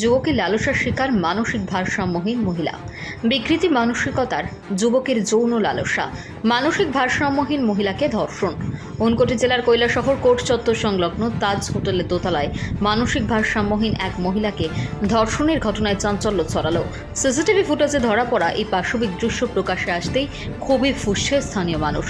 যুবকের লালসার শিকার মানসিক ভারসাম্যহীন মহিলা। বিকৃতি মানসিকতার যুবকের যৌন লালসা, মানসিক ভারসাম্যহীন মহিলাকে ধর্ষণ। ঊনকোটি জেলার কৈলাসহর কোর্ট চত্বর সংলগ্ন তাজ হোটেলের দোতলায় মানসিক ভারসাম্যহীন এক মহিলাকে ধর্ষণের ঘটনায় চাঞ্চল্য ছড়ালো। সিসিটিভি ফুটেজে ধরা পড়া এই পাশবিক দৃশ্য প্রকাশে আসতেই খুবই ফুসছে স্থানীয় মানুষ।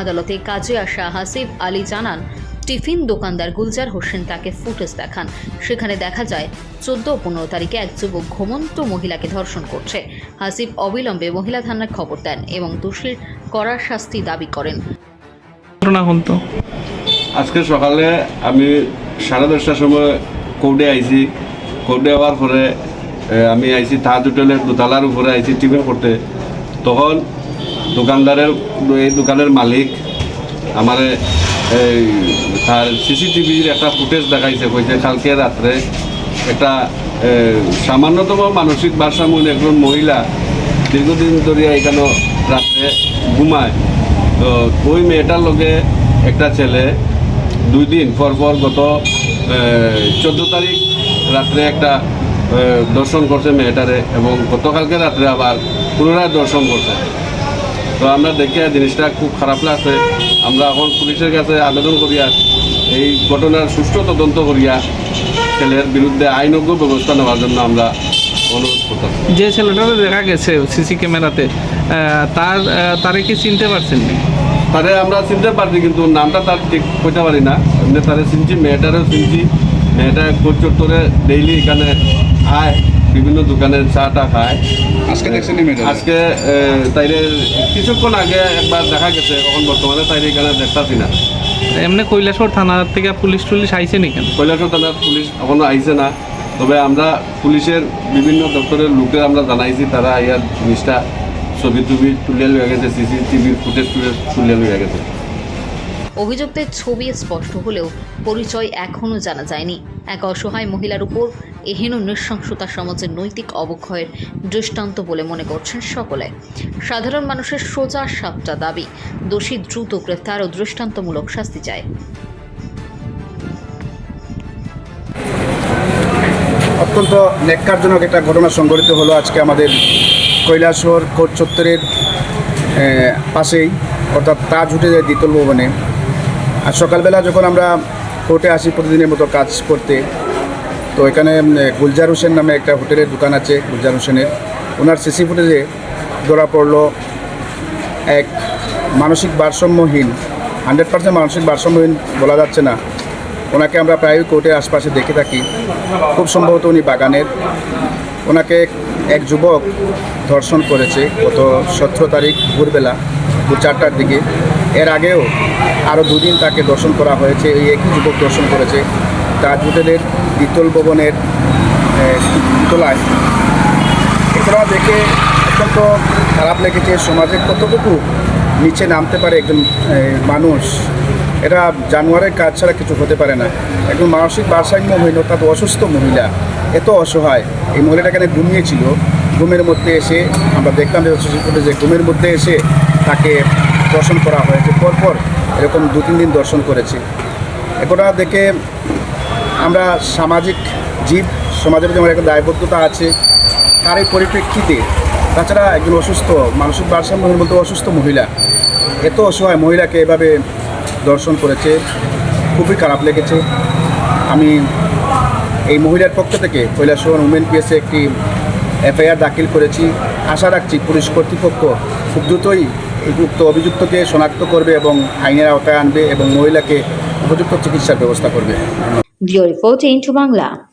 আদালতে কাজে আসা হাসিব আলী জানান টিফিন দোকানদার গুলজার হোসেন তাকে ফুটেজ দেখান। সেখানে দেখা যায় চোদ্দ ও পনেরো তারিখে এক যুবক ঘুমন্ত মহিলাকে ধর্ষণ করছে। হাসিব অবিলম্বে মহিলা থানায় খবর দেন এবং দোষীর কড়া শাস্তি দাবি করেন। ঘটনা তো? আজকে সকালে আমি সাড়ে দশটার সময় কোর্টে আইছি। কোর্টে হওয়ার পরে আমি আইছি তাজ হোটেলের দোতলার উপরে আইছি টিফিন করতে। তখন দোকানদারের এই দোকানের মালিক আমার এই, তার সিসিটিভির একটা ফুটেজ দেখাইছে কইছে কালকে রাত্রে একটা সামান্যতম মানসিক ভারসাম্য একজন মহিলা দীর্ঘদিন ধরে এখানে রাত্রে ঘুমায়। তো, ওই মেয়েটার লগে একটা ছেলে দুই দিন পর পর গত চোদ্দ তারিখ রাত্রে একটা দর্শন করছে মেয়েটারে এবং গতকালকে রাত্রে আবার পুনরায় দর্শন করছে তো আমরা দেখে জিনিসটা খুব খারাপ লাগছে। আমরা এখন পুলিশের কাছে আবেদন করিয়া এই ঘটনার সুষ্ঠু তদন্ত করিয়া ছেলের বিরুদ্ধে আইনজ্ঞ ব্যবস্থা নেওয়ার জন্য আমরা যে ছেলেটাকে দেখা গেছে সিসি ক্যামেরাতে তার তারে কি চিনতে পারছেন তারে আমরা চিনতে পারছি কিন্তু নামটা তার ঠিক কইতে পারি না। এমনি তারে চিনছি মেয়েটারও চিনছি। মেয়েটা কোচ চত্বরে ডেইলি এখানে আয়। বিভিন্ন দোকানে চা টা খায়। আজকে দেখছেন আজকে এ, তাইরে কিছুক্ষণ আগে একবার দেখা গেছে এখন বর্তমানে তাইরে এখানে দেখতাছি না। এমনি কৈলাসর থানার থেকে পুলিশ টুলিশ আইছে নি কেন কৈলাসর থানার পুলিশ এখনও আইছে না। তবে আমরা পুলিশের বিভিন্ন দপ্তরের লোকে আমরা জানাইছি তারা ইয়ার জিনিসটা ছবি টবি তুলে লইয়া গেছে সিসিটিভির ফুটেজ টুটেজ তুলে লইয়া গেছে। অভিযুক্তের ছবি স্পষ্ট হলেও পরিচয় এখনও জানা যায়নি। এক অসহায় মহিলার উপর এহেন নৃশংসতা সমাজের নৈতিক অবক্ষয়ের দৃষ্টান্ত বলে মনে করছেন সকলে। সাধারণ মানুষের সোজা সাপটা দাবি। দোষী দ্রুত গ্রেফতার ও দৃষ্টান্তমূলক শাস্তি চায়। অত্যন্ত ন্যাক্কারজনক একটা ঘটনা সংঘটিত হলো আজকে আমাদের কৈলাসহর কোর্ট চত্বরের পাশেই। অর্থাৎ তাজ যায় দ্বিতল ভবনে। আর সকালবেলা যখন আমরা কোর্টে আসি প্রতিদিনের মতো কাজ করতে। তো এখানে গুলজার হোসেন নামে একটা হোটেলের দোকান আছে, গুলজার হোসেনের। ওনার সিসি ফুটেজে ধরা পড়ল এক মানসিক ভারসাম্যহীন, হান্ড্রেড পার্সেন্ট মানসিক ভারসাম্যহীন বলা যাচ্ছে না। ওনাকে আমরা প্রায় কোর্টের আশপাশে দেখে থাকি। খুব সম্ভবত উনি বাগানের। ওনাকে এক যুবক ধর্ষণ করেছে গত সতেরো তারিখ ভোরবেলা দু চারটার দিকে। এর আগেও আরও দুদিন তাকে দর্শন করা হয়েছে, এই একই যুবক দর্শন করেছে। তাজ হোটেলের দ্বিতল ভবনের দ্বিতলায় এগুলো দেখে অত্যন্ত খারাপ লেগেছে সমাজে কতটুকু নিচে নামতে পারে একজন মানুষ, এটা জানোয়ারের কাজ ছাড়া কিছু হতে পারে না। একজন মানসিক ভারসাম্যহীন অর্থাৎ অসুস্থ মহিলা এত অসহায়। এই মহিলাটা এখানে ঘুমিয়েছিল, ঘুমের মধ্যে এসে আমরা দেখলাম যে ঘুমের মধ্যে এসে তাকে দর্শন করা হয়েছে। পরপর এরকম দু, তিন দিন দর্শন করেছি। এগুলো দেখে আমরা সামাজিক জীব, সমাজের প্রতি আমার একটা দায়বদ্ধতা আছে। তার এই পরিপ্রেক্ষিতে তাছাড়া একজন অসুস্থ, মানসিক ভারসাম্যের মধ্যে অসুস্থ মহিলা, এত অসহায় মহিলাকে এভাবে দর্শন করেছে, খুবই খারাপ লেগেছে। আমি এই মহিলার পক্ষ থেকে কৈলাসহর উমেন পিএসে একটি এফআইআর দাখিল করেছি। আশা রাখছি পুলিশ কর্তৃপক্ষ খুব দ্রুতই উক্ত অভিযুক্তকে শনাক্ত করবে এবং আইনের আওতায় আনবে এবং মহিলাকে উপযুক্ত চিকিৎসার ব্যবস্থা করবে। রিপোর্ট বাংলা।